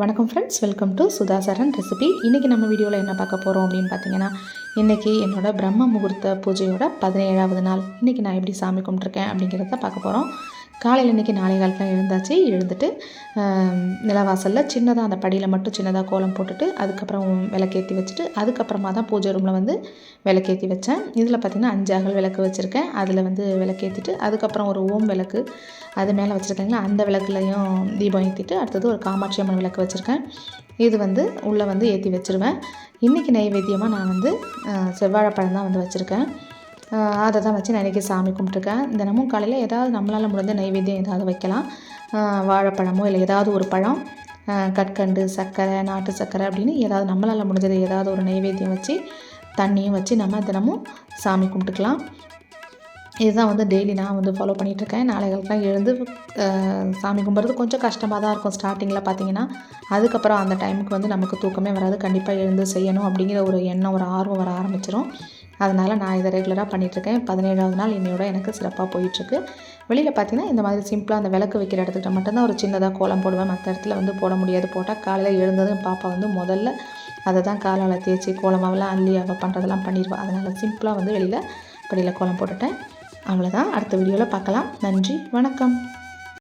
வணக்கம் friends welcome to Sudhasaran recipe இன்றைக்கி நம்ம வீடியோவில் என்ன பார்க்க போகிறோம் அப்படின்னு பார்த்தீங்கன்னா இன்றைக்கி என்னோடய பிரம்ம முகூர்த்த பூஜையோட பதினேழாவது நாள். இன்றைக்கி நான் எப்படி சாமி கும்பிட்ருக்கேன் அப்படிங்கிறத பார்க்க போகிறோம் காலையில் இன்றைக்கி நாளை காலத்தில் எழுந்தாச்சு. எழுந்துட்டு நிலவாசலில் சின்னதாக அந்த படியில் மட்டும் சின்னதாக கோலம் போட்டுட்டு அதுக்கப்புறம் விளக்கேற்றி வச்சுட்டு அதுக்கப்புறமா தான் பூஜை ரூமில் வந்து விளக்கேற்றி வச்சேன். இதில் பார்த்திங்கன்னா அஞ்சு அகல் விளக்கு வச்சுருக்கேன். அதில் வந்து விளக்கேற்றிட்டு அதுக்கப்புறம் ஒரு ஓம் விளக்கு அது மேலே வச்சுருக்கேங்களா அந்த விளக்குலையும் தீபம் ஏற்றிட்டு அடுத்தது ஒரு காமாட்சி அம்மன் விளக்கு வச்சுருக்கேன். இது வந்து உள்ளே வந்து ஏற்றி வச்சுருவேன். இன்றைக்கி நைவேத்தியமாக நான் வந்து செவ்வாழைப்பழம் தான் வந்து வச்சுருக்கேன். அதை தான் வச்சு நான் இன்றைக்கி சாமி கும்பிட்ருக்கேன் தினமும் காலையில் ஏதாவது நம்மளால் முடிஞ்ச நைவேத்தியம் ஏதாவது வைக்கலாம். வாழைப்பழமோ இல்லை ஏதாவது ஒரு பழம் கற்கண்டு சர்க்கரை நாட்டு சர்க்கரை அப்படின்னு ஏதாவது நம்மளால் முடிஞ்சது ஏதாவது ஒரு நைவேத்தியம் வச்சு தண்ணியும் வச்சு நம்ம தினமும் சாமி கும்பிட்டுக்கலாம். இதுதான் வந்து டெய்லி நான் வந்து ஃபாலோ பண்ணிகிட்ருக்கேன் நாளைகளுக்கெலாம் எழுந்து சாமி கும்பிட்றது கொஞ்சம் கஷ்டமாக தான் இருக்கும். ஸ்டார்டிங்கில் பார்த்தீங்கன்னா அதுக்கப்புறம் அந்த டைமுக்கு வந்து நமக்கு தூக்கமே வராது. கண்டிப்பாக எழுந்து செய்யணும் அப்படிங்கிற ஒரு எண்ணம் ஒரு ஆர்வம் வர ஆரம்பிச்சிடும் அதனால் நான் இதை ரெகுலராக பண்ணிகிட்ருக்கேன் பதினேழாவது நாள் இன்னையோட எனக்கு சிறப்பாக போயிட்டுருக்கு. வெளியில் பார்த்தீங்கன்னா இந்த மாதிரி சிம்பிளாக அந்த விளக்கு வைக்கிற இடத்துக்கிட்ட மட்டும்தான் ஒரு சின்னதாக கோலம் போடுவேன். மற்ற இடத்துல வந்து போட முடியாது. போட்டால் காலையில் எழுந்ததும் பாப்பா வந்து முதல்ல அதை தான் காலால் தேய்ச்சி கோலமாவெல்லாம் அள்ளி அவள் பண்ணுறதெல்லாம் பண்ணிடுவாள் அதனால் சிம்பிளாக வந்து வெளியில் படியில் கோலம் போட்டுட்டேன். அவ்வளோதான் அடுத்த வீடியோவில் பார்க்கலாம். நன்றி. வணக்கம்.